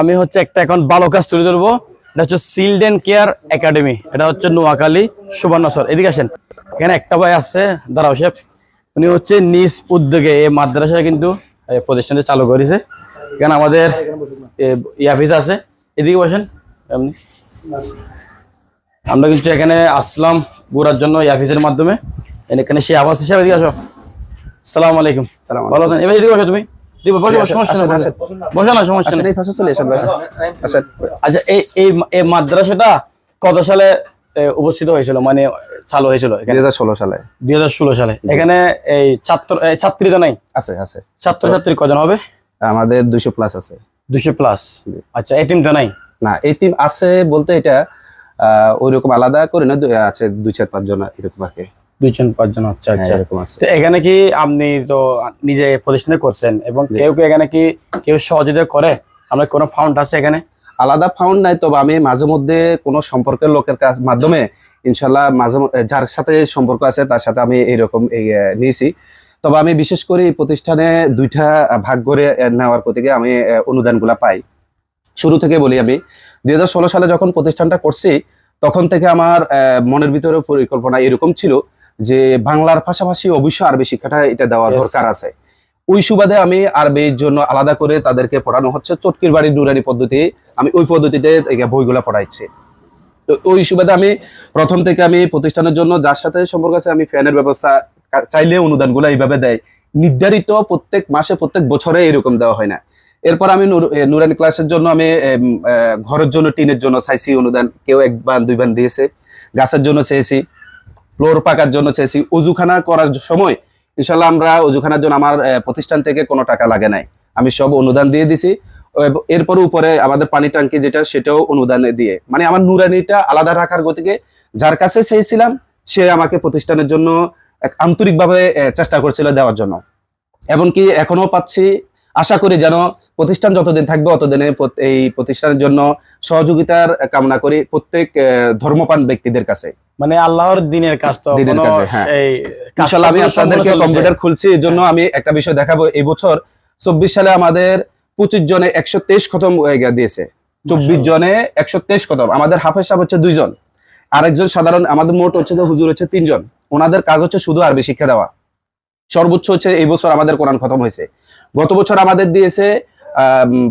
আমি হচ্ছে একটা এখন ভালো কাজ তুলে ধরবো। এটা হচ্ছে চিলড্রেন কেয়ার একাডেমি এটা হচ্ছে নোয়াখালী সুবর্ণচর এদিকে আসেন। এখানে একটা ভাই আছে। দাঁড়াও শেফ। উনি হচ্ছে নিজ উদ্যোগে এই মাদ্রাসা কিন্তু প্রতিষ্ঠানটি চালু করেছে। এখানে আমাদের ইয়াফিস আছে। এদিকে বসেন। এমনি। আমরা কিন্তু এখানে আসলাম ঘোরার জন্য ইয়াফিসের মাধ্যমে। এখানে সে আবাস হিসাবে এদিকে আসো। সালাম আলাইকুম। সালাম ভালো আছেন? এবার এদিকে বসো তুমি। আচ্ছা এই এই মাদ্রাসাটা কত সালে উপস্থিত হয়েছিল? মানে চালু হয়েছিল দুই ষোলো সালে। দুই এখানে এই ছাত্র এই ছাত্রীটা নাই? আছে আছে। ছাত্র ছাত্রী কজন হবে? আমাদের দুইশো প্লাস আছে। দুশো প্লাস আচ্ছা এটিমটা নাই? না এই টিম আছে বলতে এটা আহ, ওইরকম আলাদা করে না আছে দুই চার পাঁচ জন এরকম আর কি। দুইজন পাঁচজন আচ্ছা আচ্ছা। এরকম আছে। তো এখানে কি আপনি তো নিজে প্রতিষ্ঠানে করছেন এবং কেউ কেউ এখানে কি কেউ সহযোগিতা করে? আমরা কোনো ফাউন্ড আছে এখানে? আলাদা ফাউন্ড নাই তবে আমি মাঝে মধ্যে কোনো সম্পর্কের লোকের কাছ মাধ্যমে ইনশাল্লাহ মাঝে যার সাথে সম্পর্ক আছে তার সাথে আমি আহ, নিয়েছি। তবে আমি বিশেষ করে এই প্রতিষ্ঠানে দুইটা ভাগ করে নেওয়ার প্রতি আমি অনুদানগুলা পাই। শুরু থেকে বলি আমি দুই হাজার ষোলো সালে যখন প্রতিষ্ঠানটা করছি তখন থেকে আমার মনের ভিতরে পরিকল্পনা এরকম ছিল যে বাংলার পাশাপাশি অবশ্যই আরবি শিক্ষাটা এটা দেওয়া দরকার আছে। ওই সুবাদে আমি আরবির জন্য আলাদা করে তাদেরকে পড়ানো হচ্ছে। চটকির বাড়ির নুরানি পদ্ধতি আমি ওই পদ্ধতিতে এই বইগুলো পড়াইছি। তো ওই সুবাদে আমি প্রথম থেকে আমি প্রতিষ্ঠানের জন্য যার সাথে সম্পর্ক আছে আমি ফ্যানের ব্যবস্থা চাইলে অনুদানগুলো এইভাবে দেয়। নির্ধারিত প্রত্যেক মাসে প্রত্যেক বছরে এরকম দেওয়া হয় না। এরপর আমি নুর- নুরানি ক্লাসের জন্য আমি ঘরের জন্য টিনের জন্য চাইছি অনুদান। কেউ একবার দুইবার দিয়েছে। গাছের জন্য চেয়েছি। ফ্লোর পাকার জন্য চেয়েছি। অজুখানা করার সময় ইনশাল্লাহ আমরা অজুখানার জন্য আমার প্রতিষ্ঠান থেকে কোনো টাকা লাগে নাই। আমি সব অনুদান দিয়ে দিছি। এরপর উপরে আমাদের পানি ট্যাঙ্কি যেটা, সেটাও অনুদান দিয়ে। মানে আমার নুরানিটা আলাদা রাখার গতিকে যার কাছে চেয়েছিলাম, সে আমাকে প্রতিষ্ঠানের জন্য এক আন্তরিকভাবে চেষ্টা করছিল দেওয়ার জন্য। এমনকি এখনও পাচ্ছি। আশা করি যেন প্রতিষ্ঠান যতদিন থাকবে অতদিনে এই প্রতিষ্ঠানের জন্য সহযোগিতার কামনা করি প্রত্যেক ধর্মপান ব্যক্তিদের কাছে। মানে আল্লাহর দিনের কাজ তো দিনের কাজে, হ্যাঁ। আমি আপনাদেরকে কম্পিউটার খুলছি এই জন্য আমি একটা বিষয় দেখাবো। এই বছর চব্বিশ সালে আমাদের পঁচিশ জনে একশো তেইশ খতম হয়ে দিয়েছে। চব্বিশ জনে একশো তেইশ খতম। আমাদের হাফেজ সাহেব হচ্ছে দুইজন আরেকজন সাধারণ আমাদের মোট হচ্ছে যে হুজুর হচ্ছে তিনজন ওনাদের কাজ হচ্ছে শুধু আরবি শিক্ষা দেওয়া। সর্বোচ্চ হচ্ছে এই বছর আমাদের কোরআন খতম হয়েছে। গত বছর আমাদের দিয়েছে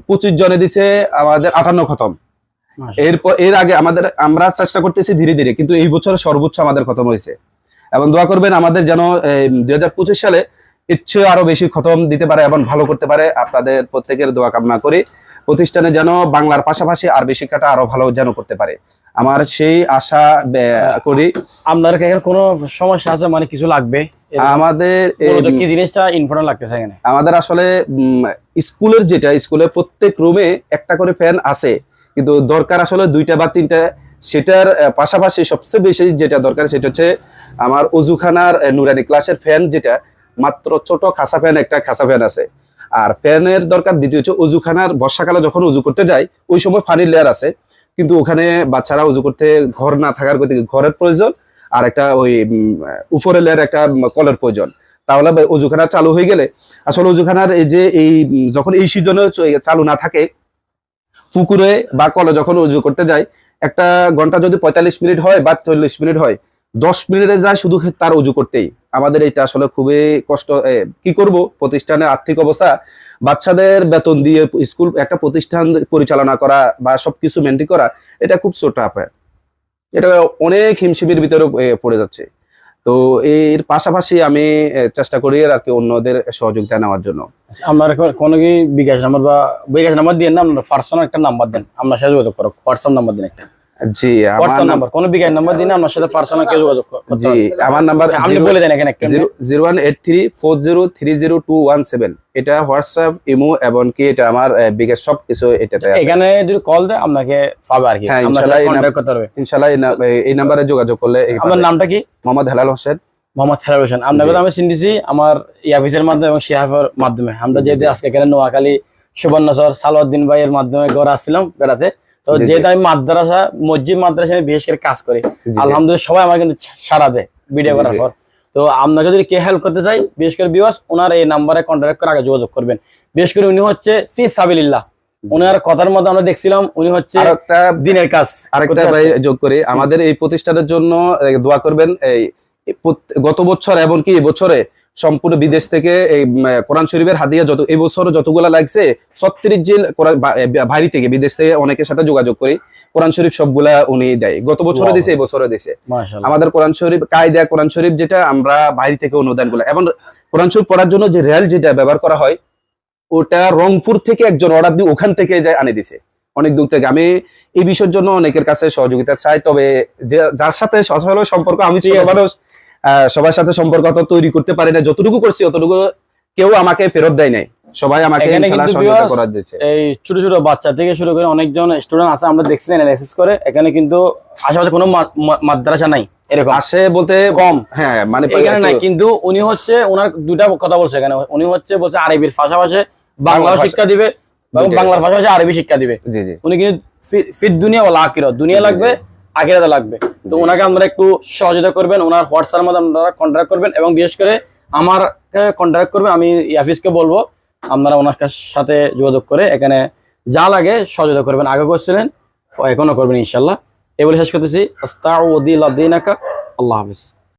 পঁচিশ জনে দিছে আমাদের আটান্ন খতম। এরপর এর আগে আমাদের আমরা চেষ্টা করতেছি ধীরে ধীরে কিন্তু এই বছর সর্বোচ্চ আমাদের খতম হয়েছে। এবং দোয়া করবেন আমাদের যেন দুই হাজার পঁচিশ সালে ইচ্ছে আরও বেশি খতম দিতে পারে এবং ভালো করতে পারে। আপনাদের প্রত্যেকের দোয়া কামনা করি। প্রতিষ্ঠানে যেন বাংলার পাশাপাশি আরবি শিক্ষাটা আরও ভালো যেন করতে পারে। আমার সেই আশা করি। আপনার কোনো সমস্যা আছে? মানে কিছু লাগবে? আমাদের কি জিনিসটা ইম্পর্টেন্ট লাগতেছে এখানে? আমাদের আসলে স্কুলের যেটা স্কুলের প্রত্যেক রুমে একটা করে ফ্যান আছে। কিন্তু দরকার আসলে দুইটা বা তিনটা। সেটার পাশাপাশি সবচেয়ে বেশি যেটা দরকার সেটা হচ্ছে আমার অজুখানার নুরানি ক্লাসের ফ্যান যেটা, মাত্র ছোট খাসা ফ্যান, একটা খাসা ফ্যান আছে। আর ফ্যানের দরকার দ্বিতীয় হচ্ছে অজুখানার, বর্ষাকালে যখন উজু করতে যাই, ওই সময় পানির লেয়ার আছে। কিন্তু ওখানে বাচ্চারা উজু করতে ঘর না থাকার ঘরের প্রয়োজন, আর একটা ওই উপরের লেয়ার একটা কলের প্রয়োজন। তাহলে অজুখানা চালু হয়ে গেলে আসলে অজুখানার যে এই, যখন এই সিজনে চালু না থাকে, পুকুরে বা কলে যখন উজু করতে যায়, একটা ঘণ্টা যদি পঁয়তাল্লিশ মিনিট হয় বা চল্লিশ মিনিট হয়, দশ মিনিটে যায় শুধু তার উজু করতেই। আমাদের এটা আসলে খুবই কষ্ট কি করব? প্রতিষ্ঠানের আর্থিক অবস্থা, বাচ্চাদের বেতন দিয়ে স্কুল, একটা প্রতিষ্ঠান পরিচালনা করা বা সবকিছু মেনটেন করা, এটা খুব ছোট এটা অনেক হিমশিমের ভিতরে পড়ে যাচ্ছে। তো এর পাশাপাশি আমি চেষ্টা করি আর কি অন্যদের সহযোগিতা নেওয়ার জন্য। আপনার কোনো কি বিকাশ নাম্বার বা বিকাশ নাম্বার দিয়ে না, আপনার পার্সোনাল একটা নাম্বার দেন। আপনার সাথে যোগাযোগ করো হোয়াটসঅ্যাপ নাম্বার দিন একটা। জি আমার নাম্বার কোনো বিকাশ নাম্বার দিন আপনার সাথে পার্সোনাল কেউ যোগাযোগ কর- করতে জি আমার নাম্বার বলে দেন এখানে একটা zero one eight three four zero three zero two one seven. এটা হোয়াটসঅ্যাপ ইমো এবং কি এটা আমার বিকাশ সব কিছু এটাতে আছে। এখানে যদি কল দেয় আপনাকে পাবে আর কি। হ্যাঁ, ইনশাআল্লাহ এই করতে পারবে। নাম্বারে যোগাযোগ করলে আপনার নামটা কি? মোহাম্মদ হেলাল হোসেন। মোহাম্মদ খেলার হোসেন। আপনাকে আমি চিনতেছি আমার ইয়াফিসের মাধ্যমে এবং শিহাফের মাধ্যমে। আমরা যেহেতু আজকে এখানে নোয়াখালী সুবর্ণচর সালাউদ্দিন ভাইয়ের মাধ্যমে ঘরে আসছিলাম বেড়াতে। তো। যেহেতু আমি মাদ্রাসা মসজিদ মাদ্রাসা বিশেষ করে কাজ করি। আলহামদুলিল্লাহ সবাই আমার কিন্তু সারা দেয় ভিডিও করার পর। তো আপনাকে যদি কে হেল্প করতে চাই বিশেষ করে বিওয়াস ওনার এই নাম্বারে কন্ট্যাক্ট করে আগে যোগাযোগ করবেন। বিশেষ করে উনি হচ্ছে ফি সাবিল্লাহ ওনার কথার মধ্যে আমরা দেখছিলাম উনি হচ্ছে একটা দিনের কাজ আরেকটা ভাই যোগ করি। আমাদের এই প্রতিষ্ঠানের জন্য দোয়া করবেন এই গত বছর এবং কি বছরে সম্পূর্ণ বিদেশ থেকে এই কোরআন শরীফের হাদিয়া যত এই বছর যতগুলা লাগছে ছত্রিশ জিল বাইরে থেকে বিদেশ থেকে অনেকের সাথে যোগাযোগ করি। কোরআন শরীফ সবগুলা উনি দেয়। গত বছরে Wow. দিছে এই বছরে দিছে। আমাদের কোরআন শরীফ কায়দা কোরআন শরীফ যেটা আমরা বাইরে থেকে অনুদানগুলো এবং কোরআন শরীফ পড়ার জন্য যে রেল যেটা ব্যবহার করা হয় ওটা রংপুর থেকে একজন অর্ডার দিয়ে ওখান থেকে যায় আনে দিছে। অনেক দূর থেকে। আমি এই বিষয়ের জন্য অনেকের কাছে সহযোগিতা চাই তবে যার সাথে আসলে সম্পর্ক আমি মানুষ সবার সাথে সম্পর্ক তো তৈরি করতে পারি না। যতটুকু করছি অতটুকু কেউ আমাকে ফেরত দেয় নাই। সবাই আমাকে করার দিচ্ছে। এই ছোট ছোট বাচ্চা থেকে শুরু করে অনেকজন স্টুডেন্ট আছে আমরা দেখছিলাম অ্যানালাইসিস করে। এখানে কিন্তু আশেপাশে কোনো মাদ্রাসা নাই এরকম। আসে বলতে কম। হ্যাঁ মানে এখানে নাই কিন্তু উনি হচ্ছে ওনার দুটা কথা বলছে এখানে। উনি হচ্ছে বলছে আরবির পাশাপাশি বাংলা শিক্ষা দিবে। বাংলার পাশাপাশি আরবি শিক্ষা দিবে। জি জি। উনি কিন্তু ফিট দুনিয়া ওলা আকিরত দুনিয়া। লাগবে আকিরাতে লাগবে। তো ওনাকে আপনারা একটু সহযোগিতা করবেন ওনার হোয়াটসঅ্যাপ মধ্যে আপনারা কন্ট্যাক্ট করবেন এবং বিশেষ করে আমার কন্ট্যাক্ট করবেন আমি ইয়াফিসকে বলব আপনারা ওনার সাথে যোগাযোগ করে এখানে যা লাগে সহযোগিতা করবেন। আগে করছিলেন এখনও করবেন ইনশাল্লাহ এই বলে শেষ করতেছি। আস্তাউদ্দিন আল্লাহ হাফিজ।